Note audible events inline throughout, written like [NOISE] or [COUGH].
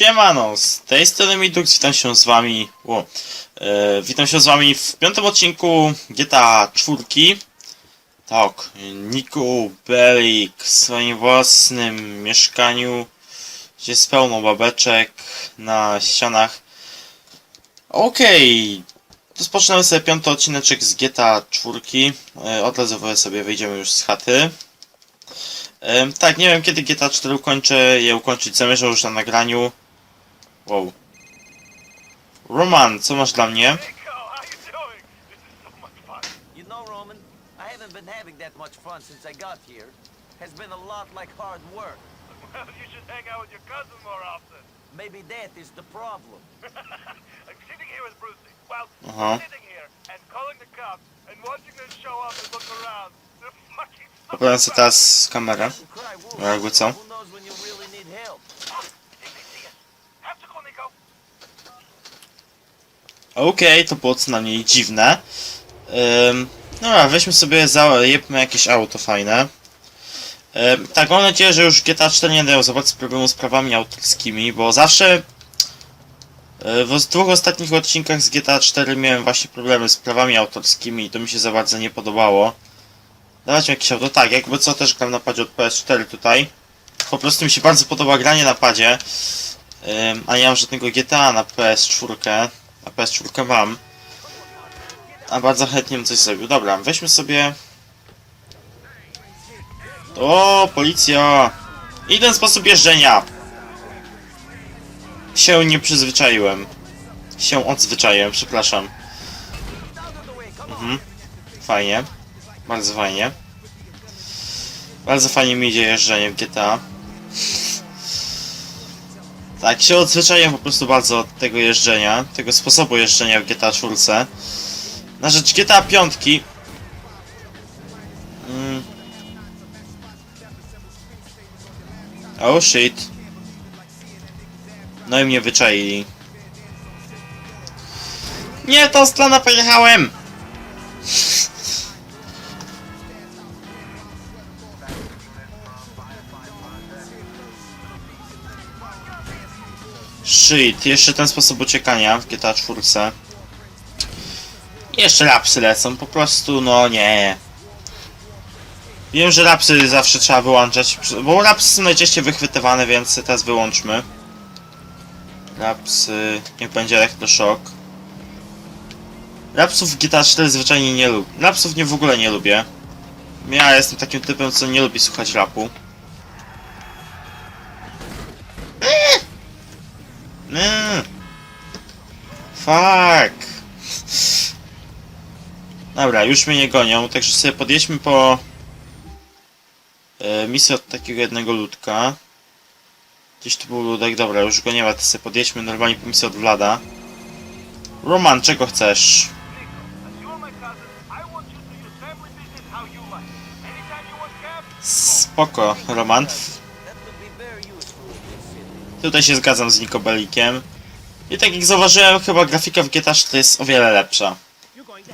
Siemano, z tej strony Midux, witam się z wami, e, witam się z wami w piątym odcinku GTA 4. Tak, Niku Bellic w swoim własnym mieszkaniu, gdzie jest pełno babeczek na ścianach. Okej, rozpoczynamy sobie piąty odcineczek z GTA 4. E, od razu sobie wyjdziemy już z chaty. Em, tak, nie wiem kiedy GTA 4 ukończę, je ukończyć zamierzam już na nagraniu. Wow. Roman, co masz dla mnie? You know, Roman, I haven't been having that much fun since I got here. Has been a lot like hard work. Well, you should hang out with your cousin more often. Maybe that is the problem. [LAUGHS] I'm sitting here with Brucey. Well, Uh-huh. sitting here and calling the cops and watching them show up and look around. [LAUGHS] They're fucking Poprawiam sobie teraz kamerę. Jakby co? [LAUGHS] Okej, to było co najmniej dziwne. Um, dobra, weźmy sobie, zajebmy jakieś auto fajne. Ym, tak, mam nadzieję, że już GTA 4 nie dają zobaczyć problemu z prawami autorskimi, bo zawsze y, w dwóch ostatnich odcinkach z GTA 4 miałem właśnie problemy z prawami autorskimi i to mi się za bardzo nie podobało. Dawajcie mi jakieś auto. Tak, jakby co też gram na padzie od PS4 tutaj. Po prostu mi się bardzo podoba granie na padzie. Ym, a nie mam żadnego GTA na PS4. A PS4 mam. A bardzo chętnie bym coś zrobił. Dobra, weźmy sobie... O, policja! I sposób jeżdżenia! Się nie przyzwyczaiłem. Się odzwyczaiłem, przepraszam. Mhm. Fajnie. Bardzo fajnie. Bardzo fajnie mi idzie jeżdżenie w GTA. Tak, się odzwyczaiłem po prostu bardzo od tego jeżdżenia, tego sposobu jeżdżenia w GTA 4. Na rzecz GTA 5. Mm. Oh shit. No i mnie wyczaili. Nie, to strona pojechałem! Shit, jeszcze ten sposób uciekania w GTA 4. Jeszcze rapsy lecą, po prostu no nie. Wiem, że rapsy zawsze trzeba wyłączać, bo rapsy są najczęściej wychwytywane, więc teraz wyłączmy. Rapsy, niech będzie elektroszok. Rapsów w GTA 4 zwyczajnie nie lubię. Rapsów nie w ogóle nie lubię. Ja jestem takim typem, co nie lubi słuchać rapu. Fuck. Dobra, już mnie nie gonią, także sobie podjedźmy po e, misję od takiego jednego ludka. Gdzieś tu był ludek, dobra, już go nie ma, to sobie podjedźmy normalnie po misję od Vlada. Roman, czego chcesz? Spoko, Roman. Tutaj się zgadzam z Nikobelikiem. I tak jak zauważyłem, chyba grafika w GTA 4 jest o wiele lepsza.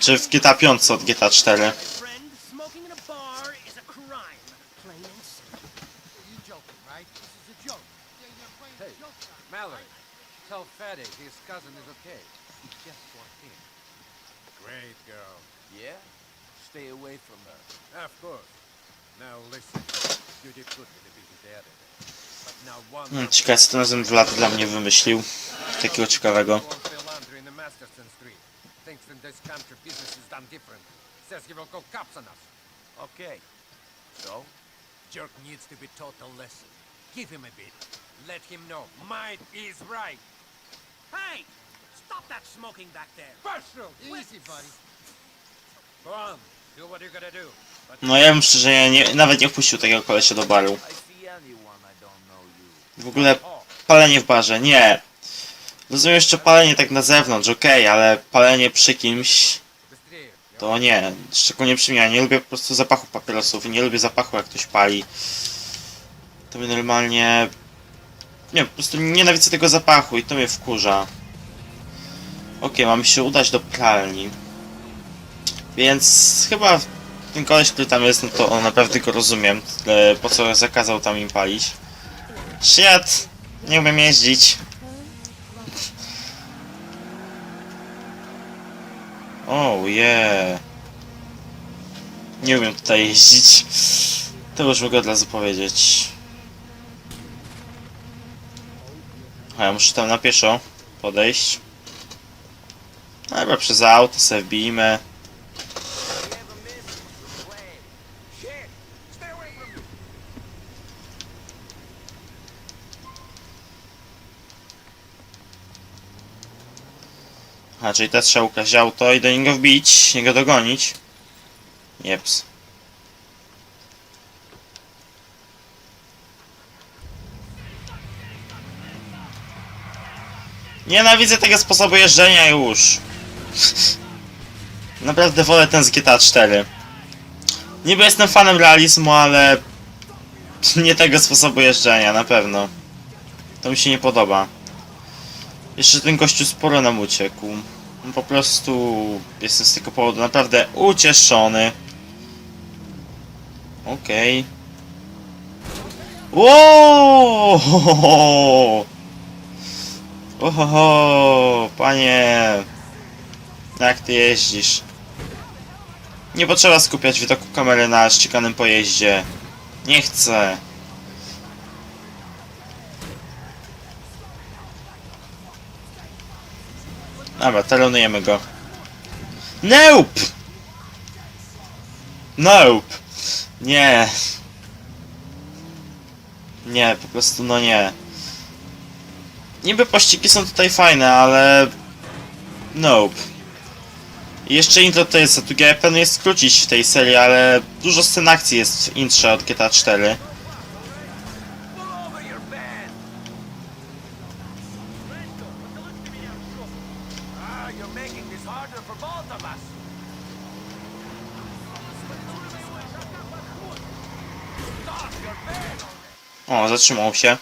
Czy w GTA 5 od GTA 4. friend, smoking in a bar is a crime. Plain and simple. You joking, right? This is a joke. Yeah, you're playing Hey. a joke. now. Mallory, tell Fatty his cousin is okay. He just walked in. Great girl. Yeah? Stay away from her. Of course. Now listen. You did good with the Hmm, ciekawe co ten razem Vlad dla mnie wymyślił. Takiego ciekawego. Okay. So? Jerk needs to be taught a lesson. Give him a bit. Let him know might is right. Hey! Stop that smoking back there! Marshal! Easy, buddy. Go on. Do what do. No ja bym szczerze ja nie, nawet nie wpuścił takiego kolesia do baru. W ogóle palenie w barze, nie. Rozumiem jeszcze palenie tak na zewnątrz, okej, okay, ale palenie przy kimś... To nie, szczególnie przy mnie, ja nie lubię po prostu zapachu papierosów i nie lubię zapachu jak ktoś pali. To mnie normalnie... Nie, po prostu nienawidzę tego zapachu i to mnie wkurza. Ok, mam się udać do pralni. Więc chyba ten koleś, który tam jest, no to on naprawdę go rozumiem. E, po co zakazał tam im palić. Shit! Nie umiem jeździć. Oh yeah. Nie umiem tutaj jeździć. To już mogę od razu powiedzieć. A ja muszę tam na pieszo podejść. No chyba przez auto sobie wbijmy. A, czyli teraz trzeba ukraść auto i do niego wbić, niego dogonić. Jeps. Nienawidzę tego sposobu jeżdżenia już. [LAUGHS] Naprawdę wolę ten z GTA 4. Niby jestem fanem realizmu, ale [LAUGHS] nie tego sposobu jeżdżenia, na pewno. To mi się nie podoba. Jeszcze ten gościu sporo nam uciekł. Po prostu jestem z tego powodu naprawdę ucieszony. Okej. Okay. Ohoho, panie. Jak ty jeździsz? Nie potrzeba skupiać widoku kamery na ściekanym pojeździe. Nie chcę. Dobra, talonujemy go. Nope! Nope! Nie. Nie, po prostu no nie. Niby pościgi są tutaj fajne, ale... Nope. I jeszcze intro to jest, tu ja planuję skrócić w tej serii, ale dużo scen akcji jest w intrze od GTA 4. harder for both of us! O, zatrzymał się.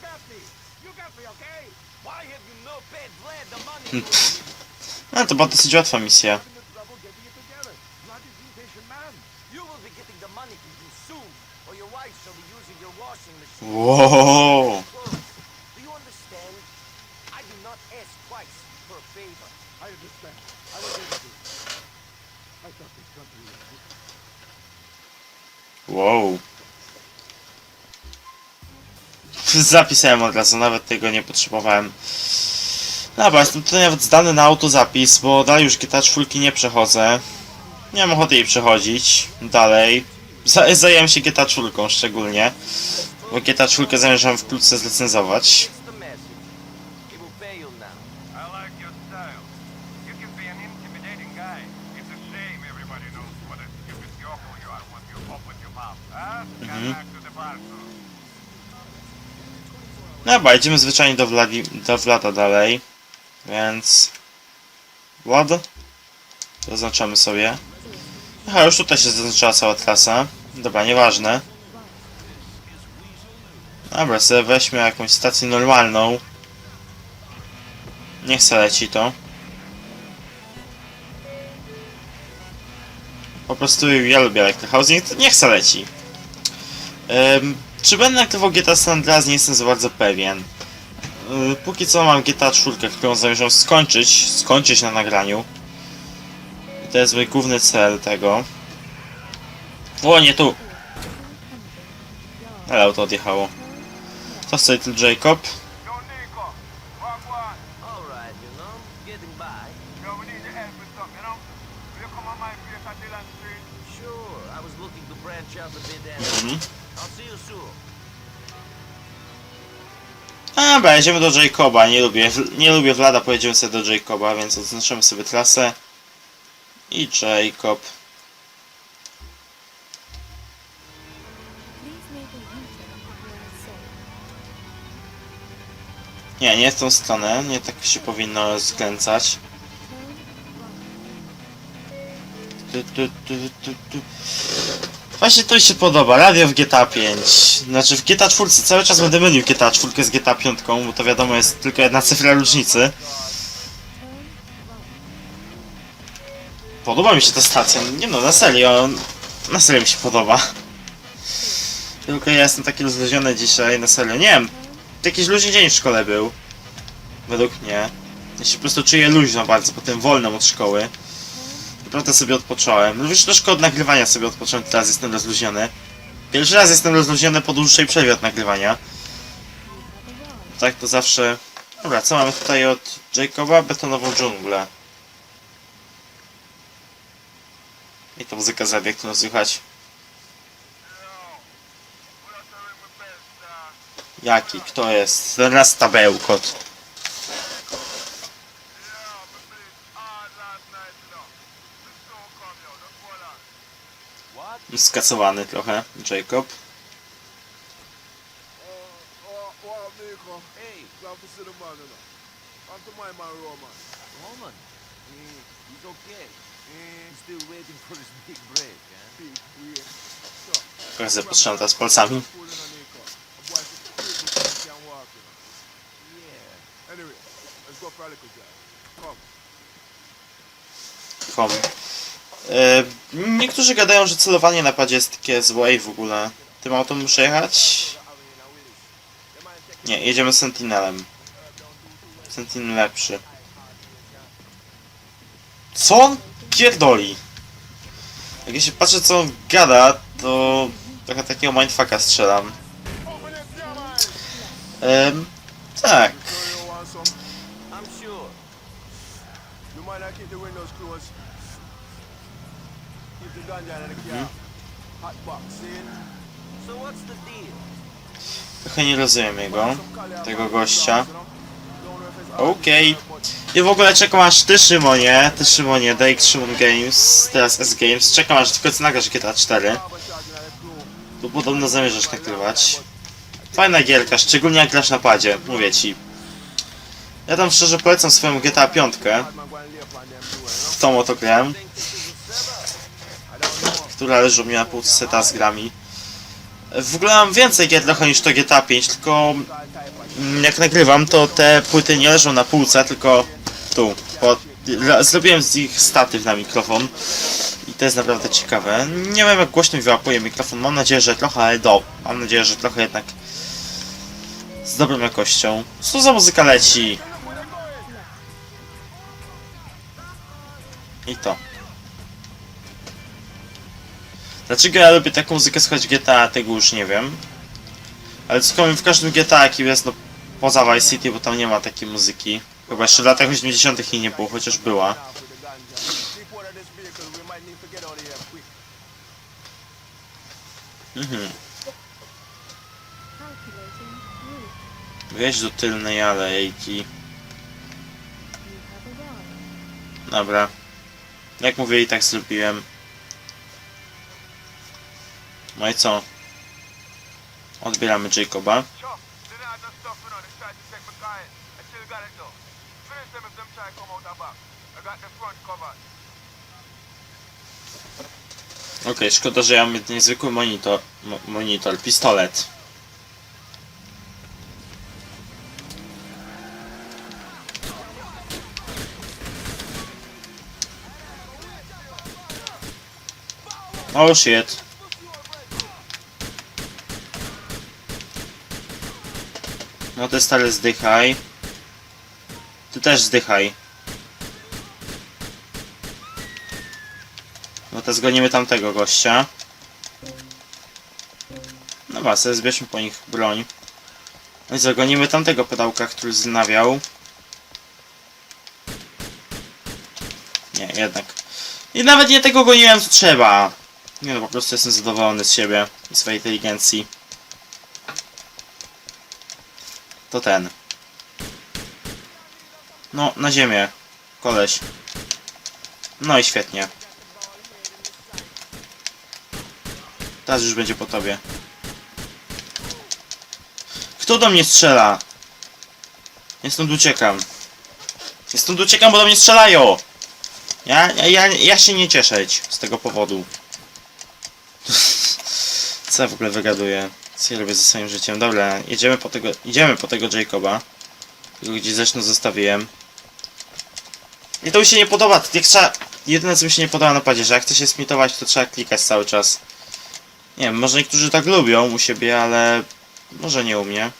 Got me! You got me, okay? Why have you no paid Vlad the money? Pff. No to była dosyć łatwa misja. trouble getting it together. Vlad is an impatient man. You will be getting the money from him soon, or your wife shall be using your washing machine. Wow. clothes. Do you understand? I do not ask twice for a favor. I understand. I will give it to you. I thought this country was... Wow. Zapisałem od razu, nawet tego nie potrzebowałem. Dobra, jestem tutaj nawet zdany na autozapis, bo dalej już GTA 4 nie przechodzę. Nie mam ochoty jej przechodzić dalej. Za- Zajęłem się GTA 4 szczególnie, bo GTA 4 zamierzam wkrótce zrecenzować. It's the message. He will pay you now. I like your style. You can be an intimidating guy. It's a shame everybody knows what a stupid yokel you are when you open your mouth. Huh? Come back to the bar soon. Dobra, idziemy zwyczajnie do, Vladi, do Vlada dalej, więc... Vlad? Zaznaczamy sobie. Aha, już tutaj się zaznaczyła cała trasa. Dobra, nieważne. Dobra, sobie weźmy jakąś stację normalną. Niech se leci to. Po prostu ja lubię Electrohousing, niech se leci. Ym, czy będę nagrywał GTA San Andreas nie jestem za bardzo pewien. Yy, póki co mam GTA 4, którą zamierzam skończyć, skończyć na nagraniu. I to jest mój główny cel tego. O, nie tu! Ale auto odjechało. Chce tu Jacob? Yo, Nico. Walk one. All right, you know, getting by. Yo, we need your help with something, you know? Will you come on my place at Dillon Street? Sure, I was looking to branch out a bit and Mhm. I'll see you soon. Dobra, jedziemy do Jacoba, nie lubię, nie lubię Vlada, pojedziemy sobie do Jacoba, więc odznaczymy sobie trasę. I Jacob. A. Nie, nie w tą stronę, nie tak się powinno skręcać. Tu, tu, tu, tu, tu. Właśnie to mi się podoba, radio w GTA 5. Znaczy w GTA 4 cały czas będę mylił GTA 4 z GTA 5, bo to wiadomo jest tylko jedna cyfra różnicy. Podoba mi się ta stacja, nie no, na serio, na serio mi się podoba. Tylko ja jestem taki rozluźniony dzisiaj, na serio, nie wiem, jakiś luźny dzień w szkole był. Według mnie. Ja się po prostu czuję luźno bardzo, potem wolnym od szkoły. Naprawdę sobie odpocząłem. Również troszkę od nagrywania sobie odpocząłem, teraz jestem rozluźniony. Pierwszy raz jestem rozluźniony po dłuższej przerwie od nagrywania. Tak to zawsze... Dobra, co mamy tutaj od Jacoba? Betonową dżunglę. I to muzyka z którą słychać. Jaki? Kto jest? Ten raz tabełkot. Skacowany trochę, Jacob. Oh, what up, Nico? Hey. Glad to see the man, you know. And to my man, Roman. Roman, eh, he's okay. Eh, He's still waiting for his big break, eh? big weird. Trochę zapotrzebam teraz palcami. Come. E, niektórzy gadają, że celowanie na padzie jest takie złe i w ogóle. Tym autem muszę jechać? Nie, jedziemy Sentinelem. Sentinel lepszy. Co on pierdoli? Jak ja się patrzę co on gada, to trochę takiego mindfucka strzelam. Ehm, tak. Trochę nie rozumiem jego. Tego gościa. Okej. but I w ogóle czekam aż ty Szymonie, ty Szymonie, Dake Szymon Games, teraz S Games, czekam aż końcu nagrasz GTA 4, barbershop in the crew. bo podobno zamierzasz nagrywać. Fajna gierka, szczególnie jak grasz na padzie, mówię ci. Ja tam szczerze polecam swoją GTA 5, Bad man go and lay upon them too, you know? w tą oto grę, Think this is a setup? I leży u mnie na półce seta z grami. W ogóle mam więcej gier trochę niż to GTA 5, tylko mm, jak nagrywam to te płyty nie leżą na półce, tylko tu. La- zrobiłem z nich statyw na mikrofon i to jest naprawdę ciekawe. Nie wiem jak głośno mi wyłapuje mikrofon, mam nadzieję, że trochę, ale do. Mam nadzieję, że trochę jednak z dobrą jakością. Co za muzyka leci? I to. Dlaczego ja lubię taką muzykę słuchać GTA, tego już nie wiem. Ale co w każdym GTA, jaki jest, no poza Vice City, bo tam nie ma takiej muzyki. Chyba jeszcze w latach 80 jej nie było, chociaż była. Mhm. Wjeźdź do tylnej alejki. Dobra. Jak mówię, i tak zrobiłem. No i co? Odbieramy Jacoba. Okej, szkoda, że ja mam jedynie zwykły monitor. Mo monitor, pistolet. Oh shit. No te stare zdychaj. Ty też zdychaj. No to zgonimy tamtego gościa. No sobie zbierzmy po nich broń. No i zagonimy tamtego pedałka, który znawiał. Nie, jednak. I nawet nie tego goniłem co trzeba. Nie no, po prostu jestem zadowolony z siebie i swojej inteligencji. To ten. No, na ziemię. Koleś. No i świetnie. Teraz już będzie po tobie. Kto do mnie strzela? Ja stąd uciekam. Ja stąd uciekam, bo do mnie strzelają! Ja, ja, ja, się nie cieszę z tego powodu. [LAUGHS] Co ja w ogóle wygaduję? Robię ze swoim życiem? Dobra, jedziemy po tego, idziemy po tego Jacoba. Tego gdzieś zresztą zostawiłem. I to mi się nie podoba, jak trzeba... Jedyne co mi się nie podoba na padzie, że jak chce się smitować, to trzeba klikać cały czas. Nie wiem, może niektórzy tak lubią u siebie, ale może nie u mnie.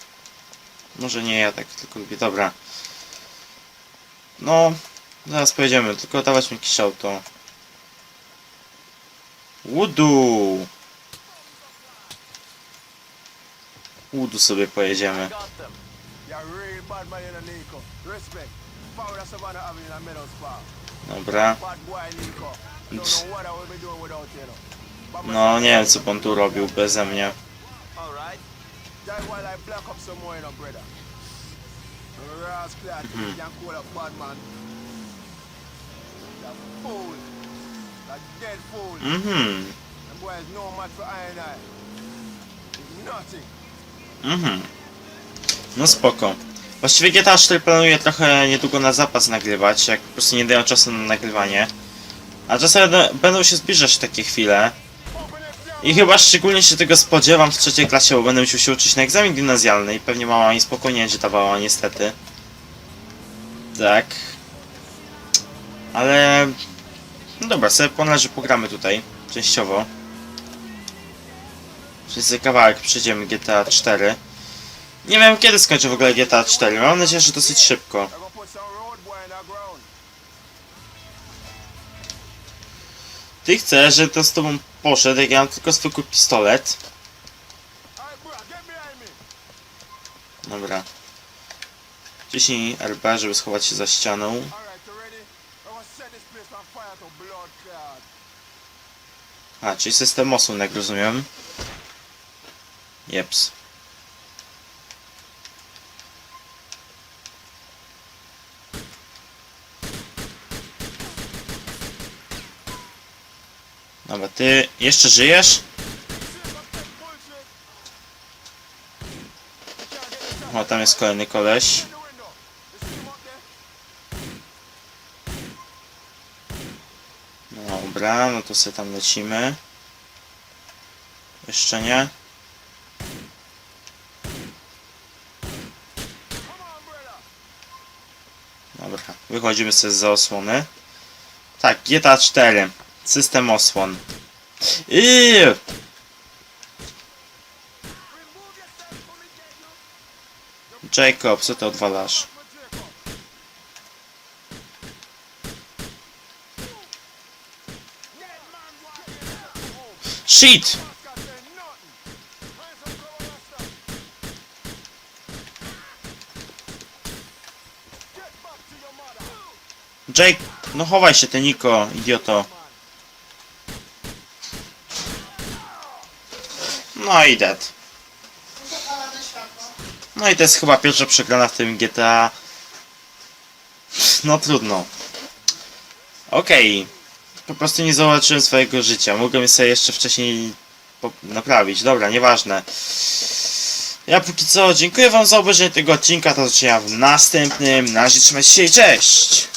Może nie ja tak tylko lubię. Dobra. No, zaraz pojedziemy, tylko dawać mi jakieś auto. Łudu! Łudu sobie pojedziemy. Got them. You're real bad man, you know, Nico. Respect. Power of Savannah Avenue in Meadows Park. Dobra. No, nie wiem co pan tu robił beze mnie. Fool. Mhm, mhm. No spoko. Właściwie GTA 4 planuję trochę niedługo na zapas nagrywać, jak po prostu nie dają czasu na nagrywanie. A czasem będą- się zbliżać takie chwile. I chyba szczególnie się tego spodziewam w trzeciej klasie, bo będę musiał się uczyć na egzamin gimnazjalny i pewnie mama mi spokojnie będzie dawała, niestety. Tak. Ale... No dobra, sobie ponależy pogramy tutaj, częściowo. Przez za kawałek przejdziemy GTA 4. Nie wiem kiedy skończę w ogóle GTA 4, mam nadzieję, że dosyć szybko. Ty chcesz, że to z tobą poszedł, jak ja mam tylko zwykły pistolet. Dobra. Wciśnij RB, żeby schować się za ścianą. A, czyli system osłon, jak rozumiem. Jeps. Dobra, ty jeszcze żyjesz? O, tam jest kolejny koleś. Dobra, no to sobie tam lecimy. Jeszcze nie. Come on, brother. Dobra, wychodzimy sobie z osłony. Tak, GTA 4. System osłon. You. Jacob, co ty odwalasz? Shit! Got say nothing. Hands up, cover your stuff. Get back to your mother. Jake, no chowaj się ty Niko, idioto. No i dead. No i to jest chyba pierwsza przegrana w tym GTA. No trudno. Okej. Po prostu nie zobaczyłem swojego życia. Mogłem sobie jeszcze wcześniej naprawić. Dobra, nieważne. Ja póki co dziękuję wam za obejrzenie tego odcinka. Do zobaczenia w następnym. Na razie trzymajcie się i cześć!